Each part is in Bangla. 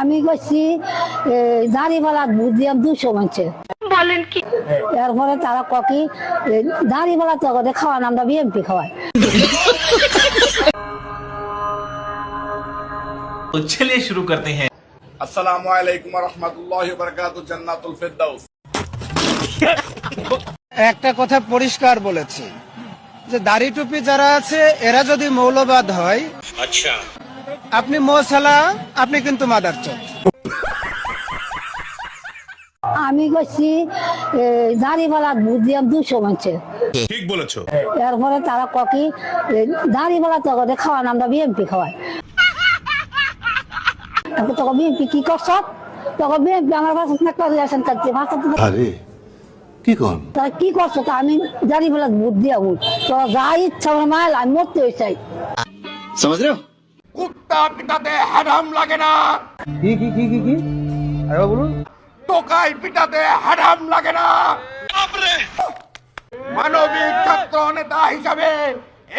আমি করছি দাড়িওয়ালা বুঝ দিয়াম দুশো মানছে বলেন কি এরপরে তারা ককি দাড়িওয়ালা তো করে খাওয়ান আমরা বিএমপি খাওয়াই तो चलिए शुरू करते हैं আসসালামু আলাইকুম রহমতুল্লাহ বরকাত জান্নাতুল ফেরদাউস একটা কথা পরিষ্কার বলেছি যে দাড়ি টুপি যারা আছে এরা যদি মৌলবাদ হয় আচ্ছা আপনি মোসালা আপনি কিন্তু মাদার আমি করছি দাড়িওয়ালা বুঝ দিয়াম দুশো মানছে ঠিক বলেছ। এরপরে তারা ককি দাড়িওয়ালা তো করে খাওয়ান আমরা বিএমপি খাওয়াই। এখন তখন বিএমপি কি করছ? তখন বিএমপি আমার কাছে একটা রিলেশন করছে ভাষা আরে কি কন? তারা কি করছ? তা আমি দাড়িওয়ালা দিয়া বুঝ তোরা যা ইচ্ছা আমার মায়ের আমি মরতে চাই। পিটাতে হ্যাডাম লাগে না। কি কি কি কি কি? বলুন। পিটাতে হ্যাডাম লাগে না। মানবিক ছাত্র নেতা হিসাবে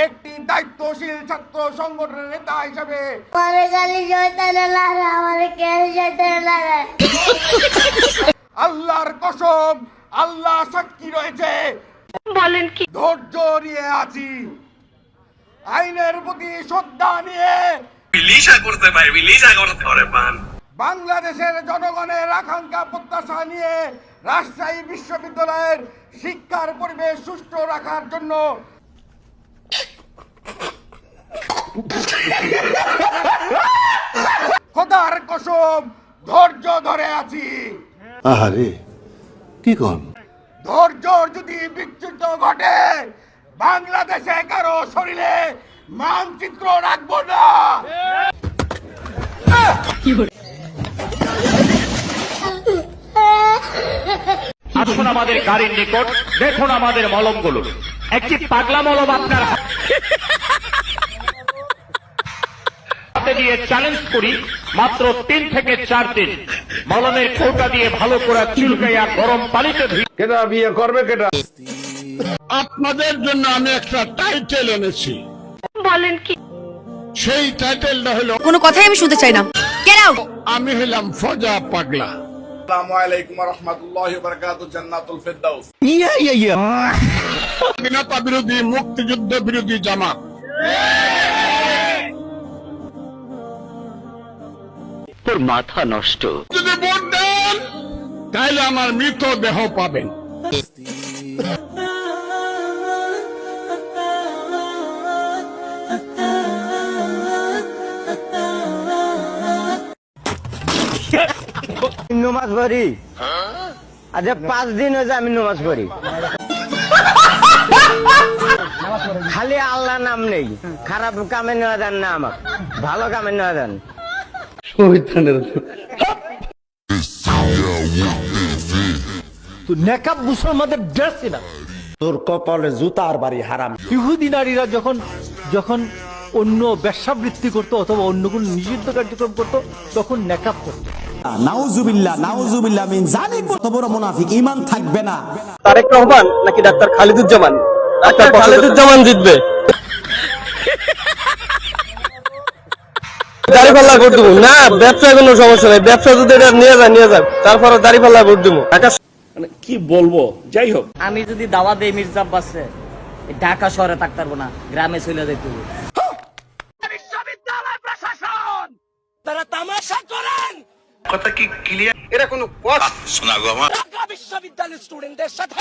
একটি দায়িত্বশীল ছাত্র সংগঠনের নেতা হিসাবে। আল্লাহর কসম আল্লাহ সাক্ষী রয়েছে। বলেন কি? ধৈর্য নিয়ে আছি। আইনের প্রতি শ্রদ্ধা নিয়ে বাংলাদেশের জনগণের আকাঙ্ক্ষা প্রত্যাশা নিয়ে রাজশাহী বিশ্ববিদ্যালয়ের শিক্ষার পরিবেশ সুষ্ঠু রাখার জন্য খোদার কসম ধৈর্য ধরে আছি। আহারে কি কন? ধৈর্য যদি বিচ্যুত ঘটে বাংলাদেশে কারও শরীরে মানচিত্র রাখব না। আসুন আমাদের গাড়ির নিকট দেখুন আমাদের মলমগুলো। একটি পাগলা মলম আপনার হাতে দিয়ে চ্যালেঞ্জ করি মাত্র তিন থেকে চার দিন। মলমের কৌটা দিয়ে ভালো করে চুলকাইয়া গরম পানিতে ধুই। আপনাদের জন্য আমি একটা টাইটেল এনেছি। বলেন কি? সেই টাইটেলটা হলো কোনো কথাই আমি শুনতে চাই না। গেট আউট আমি হইলাম ফজা পাগলা। আসসালামু আলাইকুম রহমতুল্লাহ বরকাত জান্নাতুল ফেরদাউস। স্বাধীনতা বিরোধী মুক্তিযুদ্ধ বিরোধী জামাত। তোর মাথা নষ্ট। যদি ভোট দেন তাহলে আমার মৃত দেহ পাবেন। নমাজ পড়ি। আজ পাঁচ দিন হয়েছে আমি নমাজ পড়ি। খালি আল্লাহ নাম নেই। খারাপ কামে নেওয়া দেন না আমার ভালো কামে নেওয়া দেন। নেকাব মুসলমানদের ড্রেস না তোর কপালে জুতার বাড়ি হারাম। ইহুদি নারীরা যখন যখন অন্য ব্যবসাবৃত্তি করতো অথবা অন্য কোন নিষিদ্ধ কার্যক্রম করতো তখন নেকাব করতো। নাউজুবিল্লাহ নাউজুবিল্লাহ আমি জানি কত বড় মুনাফিক ইমান থাকবে না। তারেক রহমান নাকি ডাক্তার খালিদুজ্জামান? ডাক্তার খালিদুজ্জামান জিতবে। দাড়িপাল্লা ভোট দেবো। না ব্যবসা কোনো সমস্যা নেই। ব্যবসা যদি এটা নিয়ে যায় নিয়ে যাক। তারপরে দাড়িপাল্লা ভোট দেবো। আমি যদি দাওয়া দেই মির্জা আব্বাসে ঢাকা শহরে থাকতে পারব না গ্রামে চলে যেতে কথা কি ক্লিয়ার এটা কোনো কথা শোনা গো আমার। ঢাকা বিশ্ববিদ্যালয়ের স্টুডেন্টদের সাথে